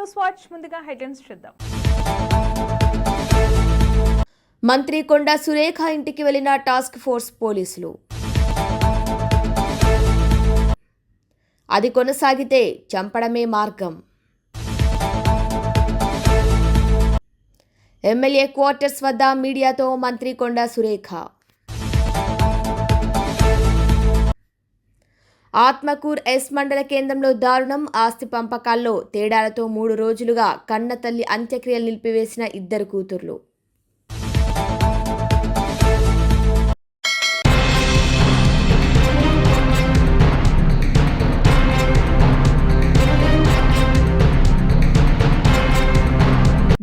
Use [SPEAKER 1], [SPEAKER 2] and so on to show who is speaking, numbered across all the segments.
[SPEAKER 1] News watch ముందుగా headlines చూద్దాం.
[SPEAKER 2] మంత్రి కొండా సురేఖ ఇంటికి వెళ్ళిన టాస్క్ ఫోర్స్ పోలీసులు. అది కొనసాగితే చంపడమే మార్గం. ఎమ్మెల్యే క్వార్టర్స్ వద్ద మీడియాతో మంత్రి కొండా సురేఖ. ఆత్మకూర్ ఎస్ మండల కేంద్రంలో దారుణం. ఆస్తి పంపకాల్లో తేడాలతో మూడు రోజులుగా కన్న తల్లి అంత్యక్రియలు నిలిపివేసిన ఇద్దరు కూతుర్లు.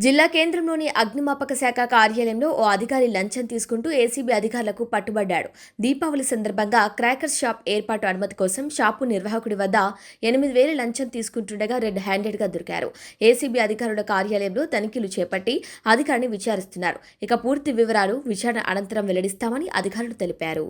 [SPEAKER 2] జిల్లా కేంద్రంలోని అగ్నిమాపక శాఖ కార్యాలయంలో ఓ అధికారి లంచం తీసుకుంటూ ఏసీబీ అధికారులకు పట్టుబడ్డాడు. దీపావళి సందర్భంగా క్రాకర్స్ షాప్ ఏర్పాటు అనుమతి కోసం షాపు నిర్వాహకుడి వద్ద ఎనిమిది వేల లంచం తీసుకుంటుండగా రెడ్ హ్యాండెడ్గా దొరికారు. ఏసీబీ అధికారుల కార్యాలయంలో తనిఖీలు చేపట్టి అధికారిని విచారిస్తున్నారు. ఇక పూర్తి వివరాలు విచారణ అనంతరం వెల్లడిస్తామని అధికారులు తెలిపారు.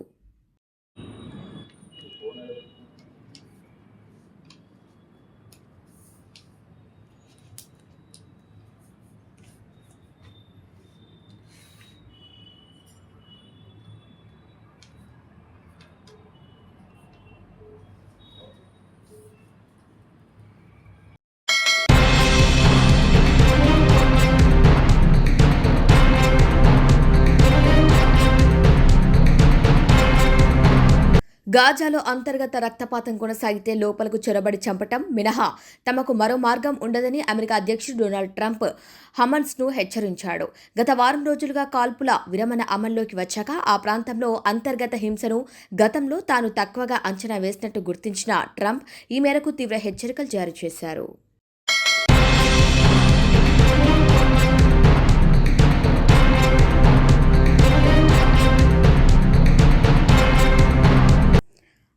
[SPEAKER 2] గాజాలో అంతర్గత రక్తపాతం కొనసాగితే లోపలకు చొరబడి చంపటం మినహా. తమకు మరో మార్గం ఉండదని అమెరికా అధ్యక్షుడు డొనాల్డ్ ట్రంప్ హమన్స్ను హెచ్చరించాడు. గత వారం రోజులుగా కాల్పుల విరమణ అమల్లోకి వచ్చాక ఆ ప్రాంతంలో అంతర్గత హింసను గతంలో తాను తక్కువగా అంచనా వేసినట్టు గుర్తించిన ట్రంప్ ఈ మేరకు తీవ్ర హెచ్చరికలు జారీ చేశారు.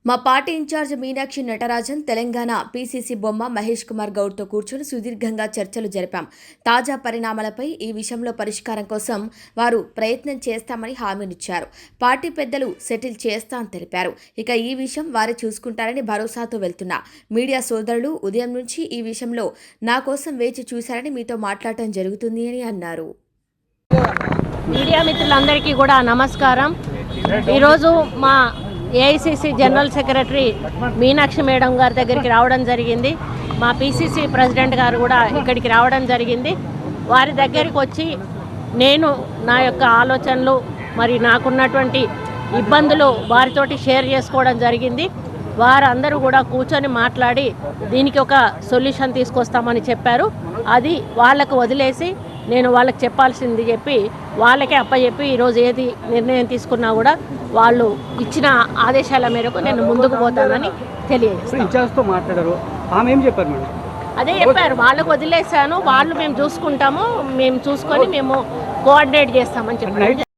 [SPEAKER 2] మా party incharge Meenakshi Natarajan Telangana PCC Bomma Mahesh Kumar గౌడ్తో కూర్చొని సుదీర్ఘంగా చర్చలు జరిపాం. తాజా పరిణామాలపై ఈ విషయంలో పరిష్కారం కోసం వారు ప్రయత్నం చేస్తామని హామీనిచ్చారు. పార్టీ పెద్దలు సెటిల్ చేస్తా అని తెలిపారు. ఇక ఈ విషయం వారే చూసుకుంటారని భరోసాతో వెళ్తున్నా. మీడియా సోదరులు ఉదయం నుంచి ఈ విషయంలో నా కోసం వేచి చూశారని మీతో మాట్లాడటం జరుగుతుంది అని అన్నారు.
[SPEAKER 3] మీడియా మిత్రులందరికీ కూడా నమస్కారం. ఈరోజు మా AICC general secretary Meenakshi madam గారి దగ్గరికి రావడం జరిగింది. మా పిసిసి ప్రెసిడెంట్ గారు కూడా ఇక్కడికి రావడం జరిగింది. వారి దగ్గరికి వచ్చి నేను నా యొక్క ఆలోచనలు మరి నాకున్నటువంటి ఇబ్బందులు వారితోటి షేర్ చేసుకోవడం జరిగింది. వారందరూ కూడా కూర్చొని మాట్లాడి దీనికి ఒక సొల్యూషన్ తీసుకొస్తామని చెప్పారు. అది వాళ్ళకు వదిలేసి నేను వాళ్ళకి చెప్పాల్సింది చెప్పి వాళ్ళకే అప్పచెప్పి ఈరోజు ఏది నిర్ణయం తీసుకున్నా కూడా వాళ్ళు ఇచ్చిన ఆదేశాల మేరకు నేను ముందుకు పోతానని తెలియజేస్తాను
[SPEAKER 4] మాట్లాడారు. ఆమె ఏం చెప్పారు మేడం?
[SPEAKER 3] అదే చెప్పారు వాళ్ళకు వదిలేశాను వాళ్ళు మేము చూసుకుంటాము మేము చూసుకొని మేము కోఆర్డినేట్ చేస్తామని చెప్పారు.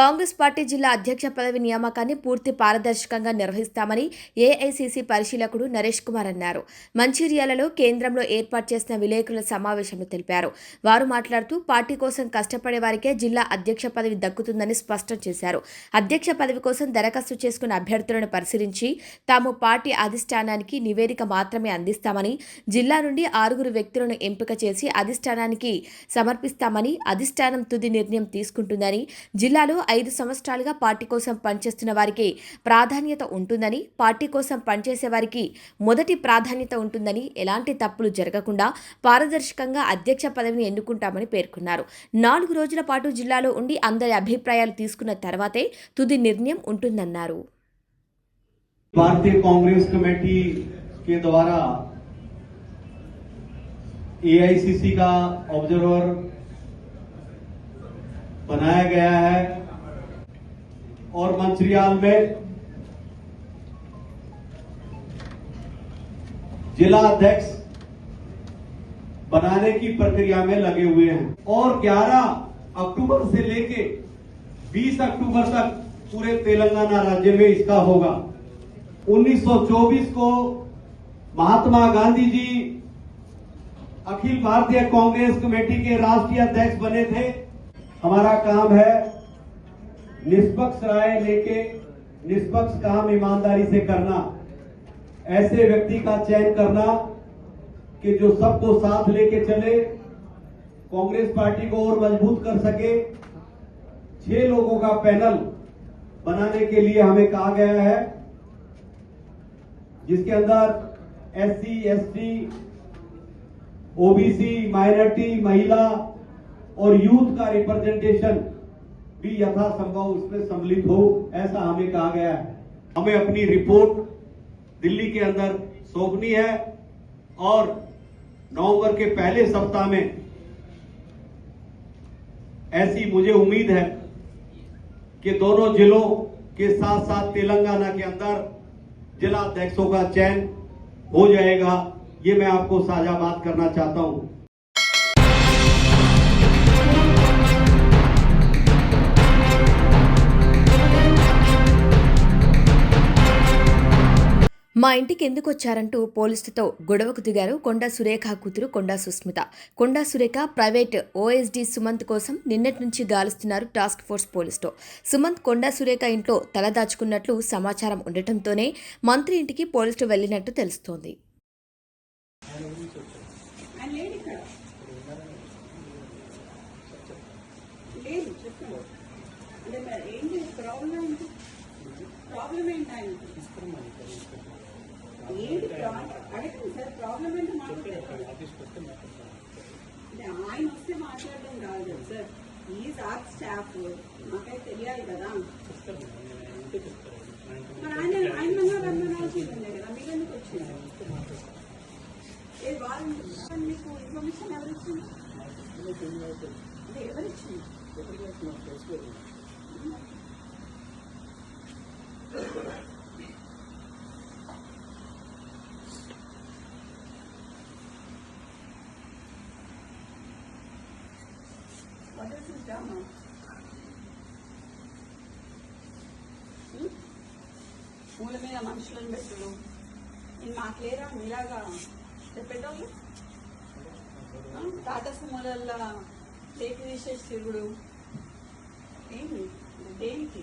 [SPEAKER 2] కాంగ్రెస్ పార్టీ జిల్లా అధ్యక్ష పదవి నియామకాన్ని పూర్తి పారదర్శకంగా నిర్వహిస్తామని ఏఐసీసీ పరిశీలకుడు నరేష్ కుమార్ అన్నారు. మంచిర్యాలలో కేంద్రంలో ఏర్పాటు చేసిన విలేకరుల సమావేశంలో తెలిపారు. వారు మాట్లాడుతూ పార్టీ కోసం కష్టపడే వారికే జిల్లా అధ్యక్ష పదవి దక్కుతుందని స్పష్టం చేశారు. అధ్యక్ష పదవి కోసం దరఖాస్తు చేసుకున్న అభ్యర్థులను పరిశీలించి తాము పార్టీ అధిష్టానానికి నివేదిక మాత్రమే అందిస్తామని జిల్లా నుండి ఆరుగురు వ్యక్తులను ఎంపిక చేసి అధిష్టానానికి సమర్పిస్తామని అధిష్టానం తుది నిర్ణయం తీసుకుంటుందని జిల్లాలో ఐదు సంవత్సరాలుగా పార్టీ కోసం పనిచేస్తున్న వారికి ప్రాధాన్యత ఉంటుందని పార్టీ కోసం పనిచేసే వారికి మొదటి ప్రాధాన్యత ఉంటుందని ఎలాంటి తప్పులు జరగకుండా పారదర్శకంగా అధ్యక్ష పదవిని ఎన్నుకుంటామని పేర్కొన్నారు నాలుగు రోజుల పాటు జిల్లాలో ఉండి అందరి అభిప్రాయాలు తీసుకున్న తర్వాతే తుది నిర్ణయం ఉంటుందన్నారు
[SPEAKER 5] भारतीय कांग्रेस कमेटी के द्वारा एआईसीसी का ऑब्जर्वर बनाया गया है और मंत्रियाल में जिला अध्यक्ष बनाने की प्रक्रिया में लगे हुए हैं। और 11 अक्टूबर से लेके 20 अक्टूबर तक पूरे तेलंगाना राज्य में इसका होगा। 1924 को महात्मा गांधी जी अखिल भारतीय कांग्रेस कमेटी के राष्ट्रीय अध्यक्ष बने थे। हमारा काम है निष्पक्ष राय लेके निष्पक्ष काम ईमानदारी से करना ऐसे व्यक्ति का चयन करना कि जो सबको साथ लेके चले कांग्रेस पार्टी को और मज़बूत कर सके। छह लोगों का पैनल बनाने के लिए हमें कहा गया है जिसके अंदर एससी, एसटी, ओबीसी माइनॉरिटी महिला और यूथ का रिप्रेजेंटेशन भी यथासंभव उसमें सम्मिलित हो, ऐसा हमें कहा गया है। हमें अपनी रिपोर्ट दिल्ली के अंदर सौंपनी है और नवंबर के पहले सप्ताह में ऐसी मुझे उम्मीद है कि दोनों जिलों के साथ साथ तेलंगाना के अंदर जिला अध्यक्षों का चयन हो जाएगा। ये मैं आपको साझा बात करना चाहता हूँ।
[SPEAKER 2] మా ఇంటికి ఎందుకు వచ్చారంటూ పోలీసులతో గొడవకు దిగారు కొండా సురేఖ కూతురు కొండా సుస్మిత. కొండా సురేఖ ప్రైవేట్ ఓఎస్డీ సుమంత్ కోసం నిన్నటి నుంచి గాలుస్తున్నారు టాస్క్ ఫోర్స్ పోలీసుతో సుమంత్ కొండా సురేఖ ఇంట్లో తలదాచుకున్నట్లు సమాచారం ఉండటంతోనే మంత్రి ఇంటికి పోలీసులు వెళ్ళినట్టు తెలుస్తోంది.
[SPEAKER 6] మరి ప్రాబ్లం ప్రాబ్లం ఏంటి అడగండి సార్ ప్రాబ్లం ఏంటి మాట్లాడారు అంటే ఆయన వస్తే మాట్లాడడం కాదు సార్. ఈ సార్ స్టాఫ్ మాకైతే తెలియాలి కదా. మరి ఆయన ఆయన మన రమ్మనాల్సిందే కదా మీరు ఎందుకు వచ్చినారు ఏ వాళ్ళు మీకు ఇన్ఫర్మేషన్ ఎవరు ఇచ్చింది? అంటే ఎవరు ఇచ్చింది? This drama? మూల మీద మనుషులను పెట్టుడు. నేను మాకు లేరా మీలాగా చెప్పేటోళ్ళు తాత టాటా టేకు టేక్ తీసేసి తిరుగుడు. ఏంటి దేనికి?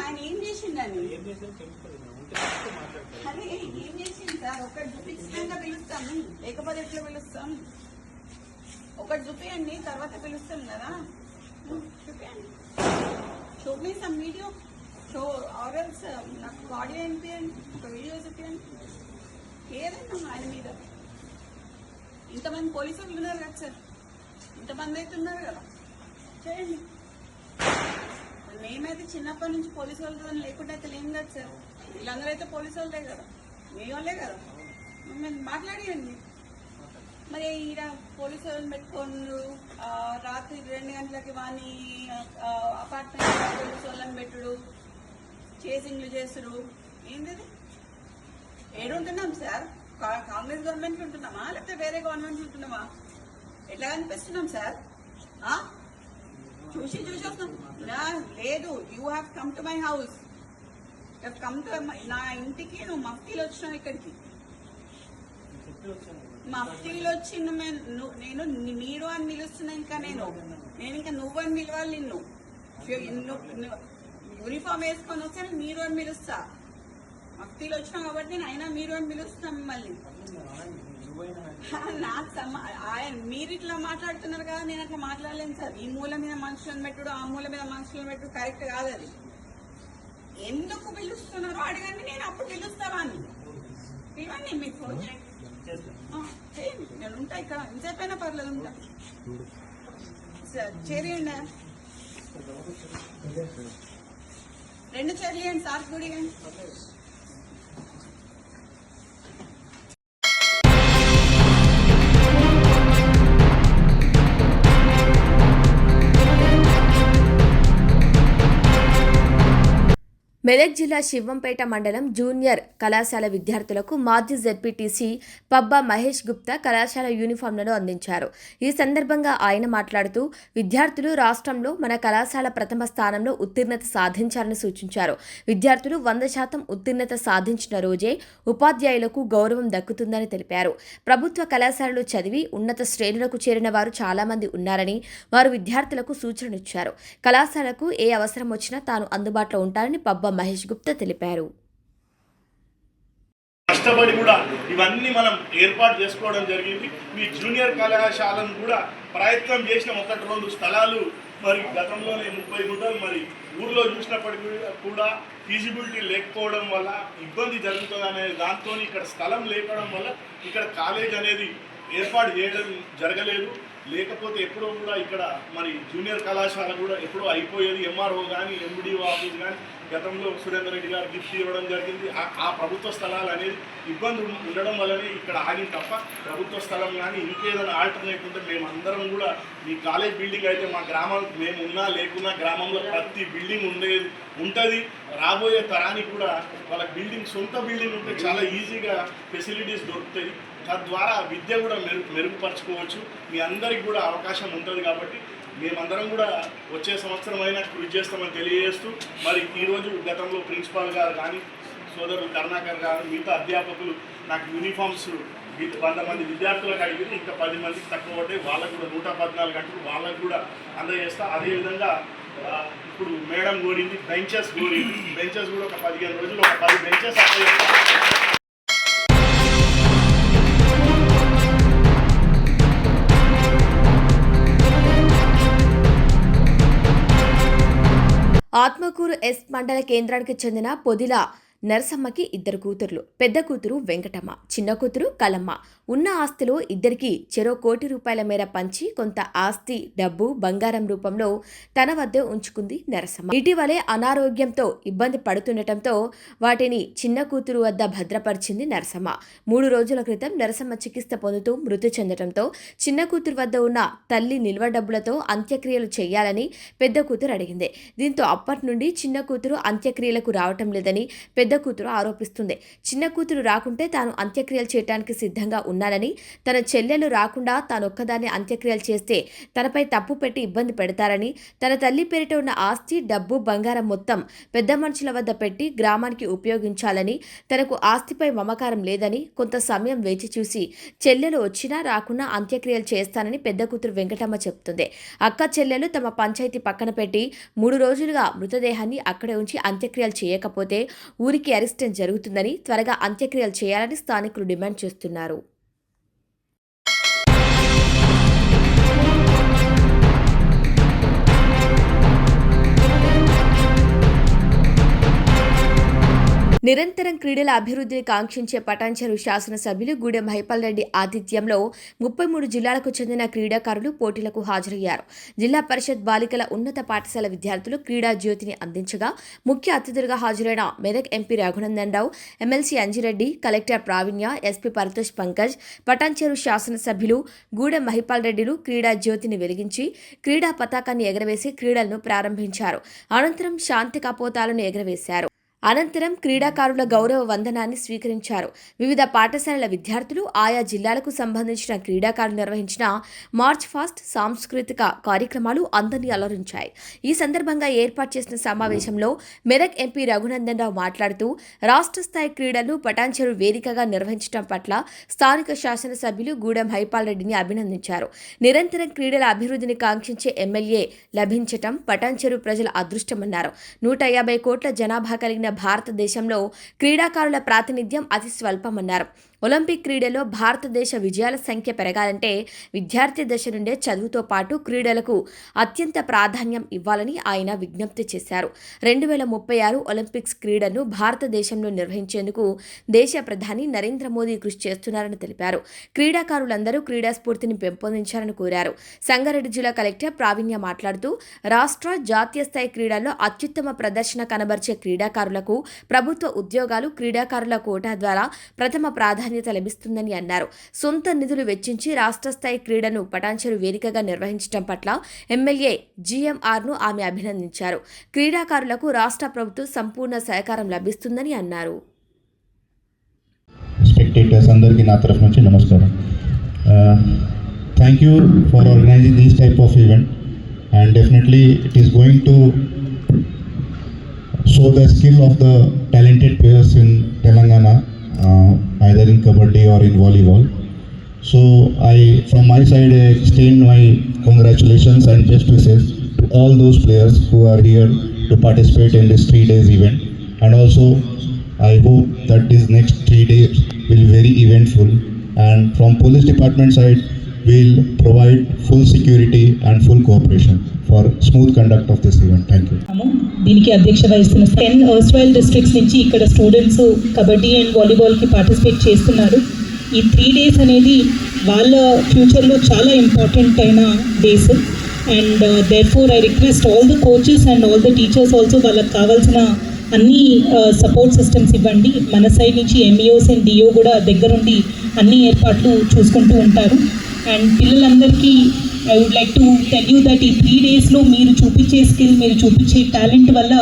[SPEAKER 6] ఆయన ఏం చేసిండని? అరే ఏం చేసింది సార్? ఒక్కటి చూపించినాక పిలుస్తాము లేకపోతే ఎట్లా పిలుస్తాం? ఒకటి చూపించండి తర్వాత పిలుస్తాం కదా ఉం, చూపించండి చూపిస్తాం వీడియో షో ఆర్ఎల్స్ నాకు ఆడియో అనిపించండి ఒక వీడియో చూపించండి ఏదైనా ఆయన మీద. ఇంతమంది పోలీసులు ఉన్నారు కదా సార్. ఇంతమంది అయితే ఉన్నారు కదా. చేయండి. మేమైతే చిన్నప్పటి నుంచి పోలీసు వాళ్ళతో లేకుండా అయితే లేం కదా సార్. వీళ్ళందరూ అయితే పోలీసు వాళ్ళే కదా. మీ వాళ్ళే కదా. మేము మాట్లాడియండి. మరి ఈడ పోలీసు వాళ్ళని పెట్టుకోండు రాత్రి రెండు గంటలకి వాని అపార్ట్మెంట్ పోలీసు వాళ్ళని పెట్టుడు. చేసింగ్లు చేసుడు ఏంటిది? ఏడుంటున్నాం సార్? కా- కాంగ్రెస్ గవర్నమెంట్ ఉంటున్నామా? లేకపోతే వేరే గవర్నమెంట్ ఉంటున్నామా? ఎట్లా కనిపిస్తున్నాం సార్? ఆ? చూసి చూసి వస్తున్నాం. లేదు. You have come to my house come to నా ఇంటికి నువ్వు మఫ్తీలు వచ్చినావు ఇక్కడికి. మఫ్తీలు వచ్చి నేను మీరు అని పిలుస్తున్నా ఇంకా నేను. నేను ఇంకా నువ్వు అని పిలవాలి నిన్ను. యూనిఫామ్ వేసుకొని వస్తే మీరు అని పిలుస్తా మఫ్తీలు వచ్చినాం కాబట్టి నేను అయినా మీరు అని పిలుస్తున్నా మిమ్మల్ని. నాకు సమ- ఆయన మీరు ఇట్లా మాట్లాడుతున్నారు కదా నేను అట్లా మాట్లాడలేను సార్. ఈ మూల మీద మనుషులను పెట్టుడు ఆ మూల మీద మనుషులను పెట్టుడు కరెక్ట్ కాదు అది. ఎందుకు పిలుస్తున్నారో అడగండి నేను అప్పుడు పిలుస్తావా అని ఇవన్నీ మీకు ఫోన్ చేయండి ఆ, చేయండి నేను ఉంటా ఇక్కడ ఎంతసేపైనా పర్లేదు ఉంటా సార్ చేరియండి రెండు చర్లు ఇవ్వండి సార్ కూడా
[SPEAKER 2] మెదక్ జిల్లా శివంపేట మండలం జూనియర్ కళాశాల విద్యార్థులకు మాజీ జెడ్పీటీసీ పబ్బా మహేష్ గుప్తా కళాశాల యూనిఫామ్లను అందించారు. ఈ సందర్భంగా ఆయన మాట్లాడుతూ విద్యార్థులు రాష్ట్రంలో మన కళాశాల ప్రథమ స్థానంలో ఉత్తీర్ణత సాధించాలని సూచించారు. విద్యార్థులు వంద శాతం ఉత్తీర్ణత సాధించిన రోజే ఉపాధ్యాయులకు గౌరవం దక్కుతుందని తెలిపారు. ప్రభుత్వ కళాశాలలు చదివి ఉన్నత శ్రేణులకు చేరిన వారు చాలామంది ఉన్నారని వారు విద్యార్థులకు సూచనలిచ్చారు కళాశాలకు ఏ అవసరం వచ్చినా తాను అందుబాటులో ఉంటానని పబ్బా మహేష్ గుప్తా తెలిపారు.
[SPEAKER 7] కష్టపడి కూడా ఇవన్నీ మనం ఏర్పాటు చేసుకోవడం జరిగింది. మీ జూనియర్ కళాశాలను కూడా ప్రయత్నం చేసిన ఒకటి రెండు స్థలాలు మరి గతంలోనే ముప్పై గుంటలు మరి ఊర్లో చూసినప్పటికీ కూడా ఫీజిబిలిటీ లేకపోవడం వల్ల ఇబ్బంది జరుగుతుంది అనే దాంతో ఇక్కడ స్థలం లేకపోవడం వల్ల ఇక్కడ కాలేజ్ అనేది ఏర్పాటు చేయడం జరగలేదు. లేకపోతే ఎప్పుడో కూడా ఇక్కడ మరి జూనియర్ కళాశాల కూడా ఎప్పుడో అయిపోయేది ఎంఆర్ఓ కానీ ఎండిఓ ఆఫీస్ కానీ గతంలో సురేందర్ రెడ్డి గారు గిఫ్ట్ ఇవ్వడం జరిగింది. ఆ- ప్రభుత్వ స్థలాలు అనేది ఇబ్బంది ఉండడం వల్లనే ఇక్కడ ఆగింది తప్ప ప్రభుత్వ స్థలం కానీ ఇంకేదైనా ఆల్టర్నేట్ ఉంటే మేము అందరం కూడా ఈ కాలేజ్ బిల్డింగ్ అయితే మా గ్రామం మేము ఉన్నా లేకున్నా గ్రామంలో ప్రతి బిల్డింగ్ ఉండేది ఉంటుంది. రాబోయే తరానికి కూడా వాళ్ళ బిల్డింగ్ సొంత బిల్డింగ్ ఉంటే చాలా ఈజీగా ఫెసిలిటీస్ దొరుకుతాయి. తద్వారా విద్య కూడా మెరుగు మెరుగుపరచుకోవచ్చు. మీ అందరికి కూడా అవకాశం ఉంటుంది కాబట్టి మేమందరం కూడా వచ్చే సంవత్సరం అయినా కృషి చేస్తామని తెలియజేస్తూ మరి ఈరోజు గతంలో ప్రిన్సిపాల్ గారు కానీ సోదరులు కరుణాకర్ గారు మిగతా అధ్యాపకులు నాకు యూనిఫామ్స్ వంద మంది విద్యార్థులకు అడిగితే ఇంకా పది మందికి తక్కువ పడ్డాయి. వాళ్ళకు కూడా నూట పద్నాలుగు గంటలు వాళ్ళకు కూడా అందజేస్తా. అదేవిధంగా ఇప్పుడు మేడం కోరింది బెంచెస్ కోరింది. బెంచెస్ కూడా ఒక పదిహేను రోజులు ఒక పది బెంచెస్ అప్లై
[SPEAKER 2] ఆత్మకూరు ఎస్ మండల కేంద్రానికి చెందిన పొదిల నరసమ్మకి ఇద్దరు కూతుర్లు. పెద్ద కూతురు వెంకటమ్మ చిన్న కూతురు కలమ్మ. ఉన్న ఆస్తిలో ఇద్దరికి చెరో కోటి రూపాయల మేర పంచి కొంత ఆస్తి డబ్బు బంగారం రూపంలో తన వద్దే ఉంచుకుంది నరసమ్మ. ఇటీవలే అనారోగ్యంతో ఇబ్బంది పడుతుండటంతో వాటిని చిన్న కూతురు వద్ద భద్రపరిచింది నరసమ్మ. మూడు రోజుల క్రితం నరసమ్మ చికిత్స పొందుతూ మృతి చెందడంతో చిన్న కూతురు వద్ద ఉన్న తల్లి నిల్వ డబ్బులతో అంత్యక్రియలు చేయాలని పెద్ద కూతురు అడిగింది. దీంతో అప్పటి నుండి చిన్న కూతురు అంత్యక్రియలకు రావటం లేదని పెద్ద కూతురు ఆరోపిస్తుంది. చిన్న కూతురు రాకుంటే తాను అంత్యక్రియలు చేయడానికి సిద్ధంగా ఉన్నానని తన చెల్లెలు రాకుండా తానొక్కదాన్ని అంత్యక్రియలు చేస్తే తనపై తప్పు పెట్టి ఇబ్బంది పెడతారని తన తల్లి పేరిట ఉన్న ఆస్తి డబ్బు బంగారం మొత్తం పెద్ద మనుషుల వద్ద పెట్టి గ్రామానికి ఉపయోగించాలని తనకు ఆస్తిపై మమకారం లేదని కొంత సమయం వేచి చూసి చెల్లెలు వచ్చినా రాకున్నా అంత్యక్రియలు చేస్తానని పెద్ద కూతురు వెంకటమ్మ చెప్తుంది. అక్క చెల్లెలు తమ పంచాయతీ పక్కన పెట్టి మూడు రోజులుగా మృతదేహాన్ని అక్కడే ఉంచి అంత్యక్రియలు చేయకపోతే ఊరికి అరెస్ట్ జరుగుతుందని త్వరగా అంత్యక్రియలు చేయాలని స్థానికులు డిమాండ్ చేస్తున్నారు. నిరంతరం క్రీడల అభివృద్ధిని కాంక్షించే పటాన్చెరు శాసనసభ్యులు గూడెం హైపాల్ రెడ్డి ఆతిథ్యంలో ముప్పై మూడు జిల్లాలకు చెందిన క్రీడాకారులు పోటీలకు హాజరయ్యారు. జిల్లా పరిషత్ బాలికల ఉన్నత పాఠశాల విద్యార్థులు క్రీడా జ్యోతిని అందించగా ముఖ్య అతిథులుగా హాజరైన Medak MP Raghunandan Rao MLC Anjireddy collector Praveenya SP Paritosh Pankaj Patancheru శాసనసభ్యులు గూడెం మహిపాల్ రెడ్డిలు క్రీడా జ్యోతిని వెలిగించి క్రీడా పతాకాన్ని ఎగరవేసి క్రీడలను ప్రారంభించారు. అనంతరం శాంతి కపోతాలను ఎగరవేశారు. అనంతరం క్రీడాకారుల గౌరవ వందనాన్ని స్వీకరించారు. వివిధ పాఠశాలల విద్యార్థులు ఆయా జిల్లాలకు సంబంధించిన క్రీడాకారులు నిర్వహించిన మార్చ్ ఫాస్ట్ సాంస్కృతిక కార్యక్రమాలు అందరినీ అలరించాయి. ఈ సందర్భంగా ఏర్పాటు చేసిన సమావేశంలో మెదక్ ఎంపీ రఘునందన్ రావు మాట్లాడుతూ రాష్ట్ర స్థాయి క్రీడలు పటాన్చెరు వేదికగా నిర్వహించడం పట్ల స్థానిక శాసనసభ్యులు గూడెం హైపాల్ రెడ్డిని అభినందించారు. నిరంతరం క్రీడల అభివృద్ధిని కాంక్షించే ఎమ్మెల్యే లభించటం పటాన్చెరు ప్రజల అదృష్టమన్నారు. నూట యాభై కోట్ల జనాభా కలిగిన భారతదేశంలో క్రీడాకారుల ప్రాతినిధ్యం అతి స్వల్పమన్నారు. ఒలింపిక్ క్రీడలో భారతదేశ విజయాల సంఖ్య పెరగాలంటే విద్యార్థి దశ నుండే చదువుతో పాటు క్రీడలకు అత్యంత ప్రాధాన్యం ఇవ్వాలని ఆయన విజ్ఞప్తి చేశారు. రెండు వేల ముప్పై ఆరు ఒలింపిక్స్ క్రీడను భారతదేశంలో నిర్వహించేందుకు దేశ ప్రధాని నరేంద్ర మోదీ కృషి చేస్తున్నారని తెలిపారు. క్రీడాకారులందరూ క్రీడా స్ఫూర్తిని పెంపొందించాలని కోరారు. సంగారెడ్డి జిల్లా కలెక్టర్ ప్రావీణ్య మాట్లాడుతూ రాష్ట్ర జాతీయ స్థాయి క్రీడల్లో అత్యుత్తమ ప్రదర్శన కనబర్చే క్రీడాకారులకు ప్రభుత్వ ఉద్యోగాలు క్రీడాకారుల కోటా ద్వారా ప్రథమ ప్రాధాన్యం ప్రాధాన్యత లభిస్తుందని అన్నారు. సొంత నిధులు వెచ్చించి రాష్ట్ర స్థాయి క్రీడను పటాన్చెరు వేదికగా నిర్వహించడం పట్ల ఎమ్మెల్యే జీఎంఆర్ను ఆమె అభినందించారు. క్రీడాకారులకు రాష్ట్ర ప్రభుత్వం సంపూర్ణ సహకారం లభిస్తుందని అన్నారు.
[SPEAKER 8] స్పెక్టేటర్స్ అందరికీ నా తరఫు నుంచి నమస్కారం. Thank you for organising these type of event and definitely it is going to show the skill of the talented players in Telangana, Uh, either in kabaddi or in volleyball. So I, from my side, I extend my congratulations and best wishes to all those players who are here to participate in this three days event. And also, I hope that this next three days will be very eventful. And from police department side, we'll provide full security and full cooperation for smooth conduct of this event thank you
[SPEAKER 9] దీనికి అధ్యక్ష వహిస్తున్న ten erstwhile districts నుంచి ఇక్కడ students kabaddi and వాలీబాల్కి participate చేస్తున్నారు. ఈ three days అనేది వాళ్ళ ఫ్యూచర్లో చాలా ఇంపార్టెంట్ అయిన days and therefore I request all the coaches and all the teachers also వాళ్ళకి కావాల్సిన అన్ని uh, సపోర్ట్ సిస్టమ్స్ ఇవ్వండి. మన సైడ్ నుంచి ఎంఈఓస్ అండ్ డిఓ కూడా దగ్గరుండి అన్ని ఏర్పాట్లు చూసుకుంటూ ఉంటారు. అండ్ పిల్లలందరికీ I would like to tell you that ఈ త్రీ డేస్లో మీరు చూపించే స్కిల్ మీరు చూపించే టాలెంట్ వల్ల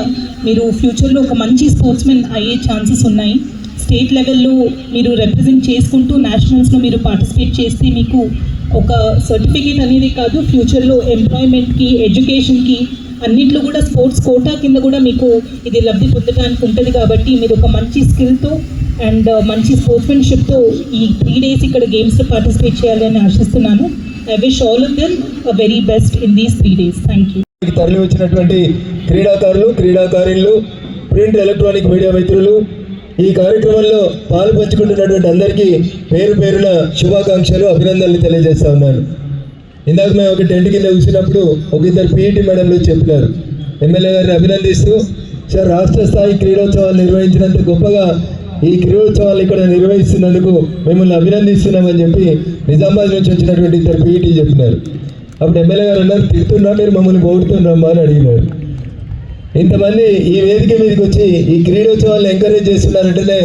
[SPEAKER 9] మీరు ఫ్యూచర్లో ఒక మంచి స్పోర్ట్స్మెన్ అయ్యే ఛాన్సెస్ ఉన్నాయి. స్టేట్ లెవెల్లో మీరు రిప్రజెంట్ చేసుకుంటూ నేషనల్స్లో మీరు పార్టిసిపేట్ చేస్తే మీకు ఒక సర్టిఫికేట్ అనేది కాదు ఫ్యూచర్లో ఎంప్లాయ్మెంట్కి ఎడ్యుకేషన్కి అన్నిట్లో కూడా స్పోర్ట్స్ కోటా కింద కూడా మీకు ఇది లబ్ధి పొందడానికి ఉంటుంది కాబట్టి మీరు ఒక మంచి స్కిల్తో అండ్ uh, మంచి స్పోర్ట్స్మెన్షిప్తో ఈ త్రీ డేస్ ఇక్కడ గేమ్స్లో పార్టిసిపేట్ చేయాలని ఆశిస్తున్నాను. I wish all of them very best in these three days thank you
[SPEAKER 10] తరలి వచ్చినటువంటి క్రీడాకారులు క్రీడాకారిణులు ప్రింట్ ఎలక్ట్రానిక్ మీడియా మిత్రులు ఈ కార్యక్రమంలో పాలు పంచుకుంటున్నటువంటి అందరికీ పేరు పేరున శుభాకాంక్షలు అభినందనలు తెలియజేస్తా ఉన్నాను. ఇందాక మేము ఒక టెంట్ కింద చూసినప్పుడు ఒక ఇద్దరు పీఈటీ మేడంలు చెప్పినారు. ఎమ్మెల్యే గారిని అభినందిస్తూ సార్ రాష్ట్ర స్థాయి క్రీడోత్సవాలు నిర్వహించినంత గొప్పగా ఈ క్రీడోత్సవాలు ఇక్కడ నిర్వహిస్తున్నందుకు మిమ్మల్ని అభినందిస్తున్నామని చెప్పి నిజామాబాద్ నుంచి వచ్చినటువంటి ఇద్దరు పీఈటీ చెప్పినారు. అప్పుడు ఎమ్మెల్యే గారు అన్నారు తిడుతున్నా మీరు మమ్మల్ని పొగుడుతున్నామా అని అడిగినారు. ఇంతమంది ఈ వేదిక మీదకి వచ్చి ఈ క్రీడోత్సవాలను ఎంకరేజ్ చేస్తున్నారంటేనే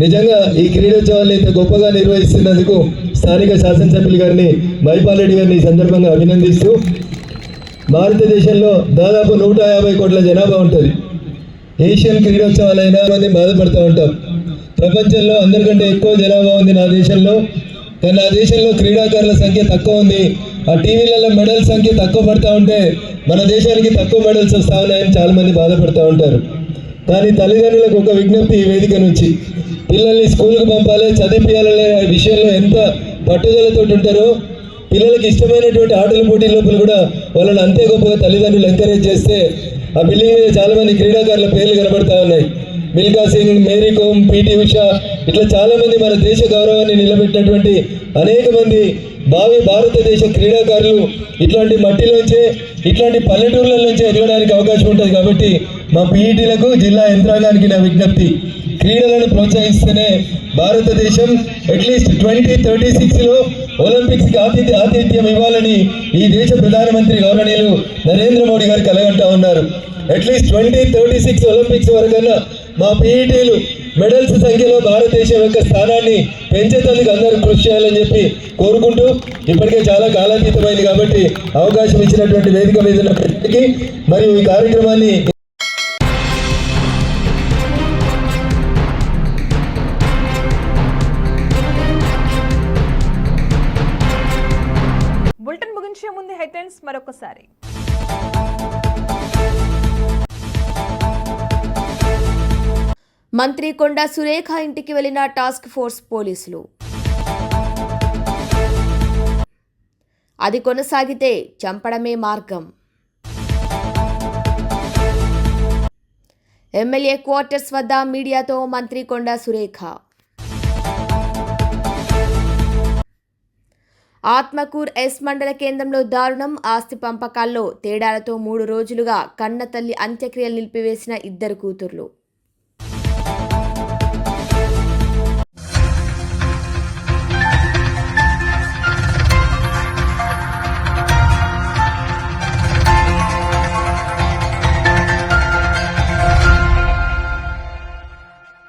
[SPEAKER 10] నిజంగా ఈ క్రీడోత్సవాలను ఇంత గొప్పగా నిర్వహిస్తున్నందుకు స్థానిక శాసనసభ్యులు గారిని మైపాల్ రెడ్డి గారిని ఈ సందర్భంగా అభినందిస్తూ భారతదేశంలో దాదాపు నూట యాభై కోట్ల జనాభా ఉంటుంది. ఏషియన్ క్రీడోత్సవాలైనా మంది బాధపడుతూ ఉంటాం. ప్రపంచంలో అందరికంటే ఎక్కువ జనాభా ఉంది నా దేశంలో. కానీ నా దేశంలో క్రీడాకారుల సంఖ్య తక్కువ ఉంది. ఆ టీవీలలో మెడల్ సంఖ్య తక్కువ పడతా ఉంటే మన దేశానికి తక్కువ మెడల్స్ వస్తా ఉన్నాయని చాలామంది బాధపడుతూ ఉంటారు. కానీ తల్లిదండ్రులకు ఒక విజ్ఞప్తి ఈ వేదిక నుంచి. పిల్లల్ని స్కూల్కి పంపాలి చదివించాలనే విషయంలో ఎంత పట్టుదలతో ఉంటారో పిల్లలకి ఇష్టమైనటువంటి ఆటల పోటీల లోపల కూడా వాళ్ళని అంతే గొప్పగా తల్లిదండ్రులు ఎంకరేజ్ చేస్తే ఆ బిల్డింగ్ మీద చాలామంది క్రీడాకారుల పేర్లు కనబడతా ఉన్నాయి. మిల్కా సింగ్ మేరీ కోమ్ పిటి ఉషా ఇట్లా చాలా మంది మన దేశ గౌరవాన్ని నిలబెట్టినటువంటి అనేక మంది భావి భారతదేశ క్రీడాకారులు ఇట్లాంటి మట్టిలోంచే ఇట్లాంటి పల్లెటూర్ల ఎదగడానికి అవకాశం ఉంటుంది కాబట్టి మా పీఈటీలకు జిల్లా యంత్రాంగానికి నా విజ్ఞప్తి. క్రీడలను ప్రోత్సహిస్తేనే భారతదేశం అట్లీస్ట్ ట్వంటీ థర్టీ సిక్స్లో ఒలింపిక్స్కి ఆతిథ్య ఆతిథ్యం ఇవ్వాలని ఈ దేశ ప్రధానమంత్రి గౌరవనీయులు నరేంద్ర మోడీ గారు కలగంటా ఉన్నారు. At least twenty thirty six Olympics వరకన్నా మా పీఈటీలు మెడల్స్ సంఖ్యలో భారతదేశం యొక్క స్థానాన్ని పెంచేందుకు అందరూ కృషి చేయాలని చెప్పి కోరుకుంటూ ఇప్పటికే చాలా కాలాతీతమైంది కాబట్టి అవకాశం ఇచ్చినటువంటి వేదిక మీద ఉన్న మరియు ఈ కార్యక్రమాన్ని
[SPEAKER 1] బులెటిన్ ముగించే ముందు హెడ్లైన్స్ మరొకసారి.
[SPEAKER 2] మంత్రి కొండా సురేఖ ఇంటికి వెళ్ళిన టాస్క్ ఫోర్స్ పోలీసులు. అది కొనసాగితే చంపడమే మార్గం. ఎమ్మెల్యే క్వార్టర్స్ వద్ద మీడియాతో మంత్రి కొండా సురేఖ. ఆత్మకూర్ ఎస్ మండల కేంద్రంలో దారుణం ఆస్తి పంపకాల్లో తేడాలతో మూడు రోజులుగా కన్నతల్లి అంత్యక్రియలు నిలిపివేసిన ఇద్దరు కూతుర్లు.